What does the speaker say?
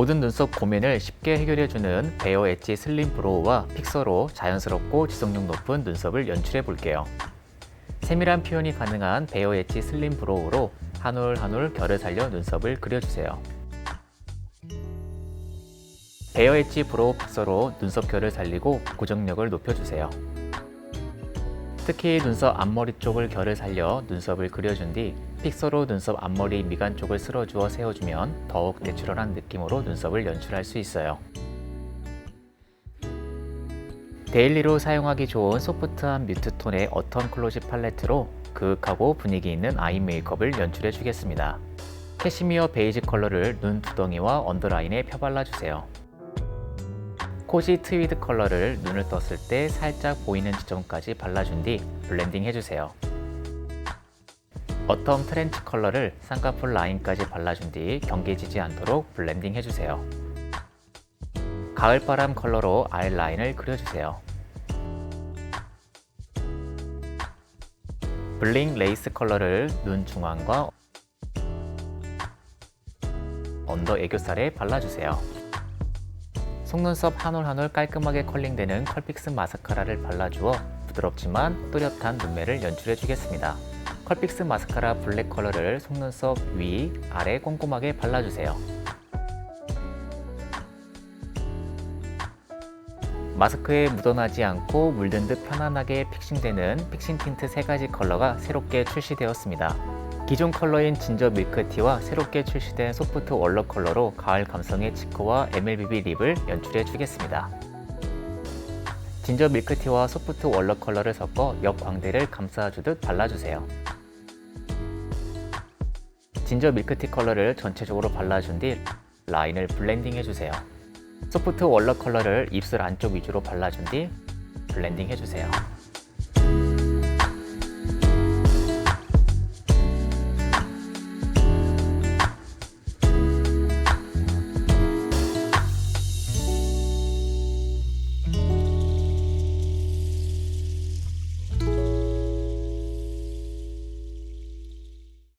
모든 눈썹 고민을 쉽게 해결해주는 베어 엣지 슬림 브로우와 픽서로 자연스럽고 지속력 높은 눈썹을 연출해 볼게요. 세밀한 표현이 가능한 베어 엣지 슬림 브로우로 한 올 한 올 결을 살려 눈썹을 그려주세요. 베어 엣지 브로우 픽서로 눈썹 결을 살리고 고정력을 높여주세요. 특히 눈썹 앞머리 쪽을 결을 살려 눈썹을 그려준 뒤 픽서로 눈썹 앞머리 미간 쪽을 쓸어주어 세워주면 더욱 내추럴한 느낌으로 눈썹을 연출할 수 있어요. 데일리로 사용하기 좋은 소프트한 뮤트톤의 어텀 클로지 팔레트로 그윽하고 분위기 있는 아이 메이크업을 연출해 주겠습니다. 캐시미어 베이지 컬러를 눈 두덩이와 언더라인에 펴발라주세요. 코지 트위드 컬러를 눈을 떴을 때 살짝 보이는 지점까지 발라준 뒤 블렌딩 해주세요. 어텀 트렌치 컬러를 쌍꺼풀 라인까지 발라준 뒤 경계지지 않도록 블렌딩 해주세요. 가을바람 컬러로 아이라인을 그려주세요. 블링 레이스 컬러를 눈 중앙과 언더 애교살에 발라주세요. 속눈썹 한 올 한 올 깔끔하게 컬링되는 컬픽스 마스카라를 발라주어 부드럽지만 또렷한 눈매를 연출해 주겠습니다. 컬픽스 마스카라 블랙 컬러를 속눈썹 위, 아래 꼼꼼하게 발라주세요. 마스크에 묻어나지 않고 물든 듯 편안하게 픽싱되는 픽싱 틴트 세 가지 컬러가 새롭게 출시되었습니다. 기존 컬러인 진저 밀크티와 새롭게 출시된 소프트 월러 컬러로 가을 감성의 치크와 MLBB 립을 연출해 주겠습니다. 진저 밀크티와 소프트 월러 컬러를 섞어 옆 광대를 감싸주듯 발라주세요. 진저 밀크티 컬러를 전체적으로 발라준 뒤 라인을 블렌딩 해주세요. 소프트 월러 컬러를 입술 안쪽 위주로 발라준 뒤 블렌딩 해주세요.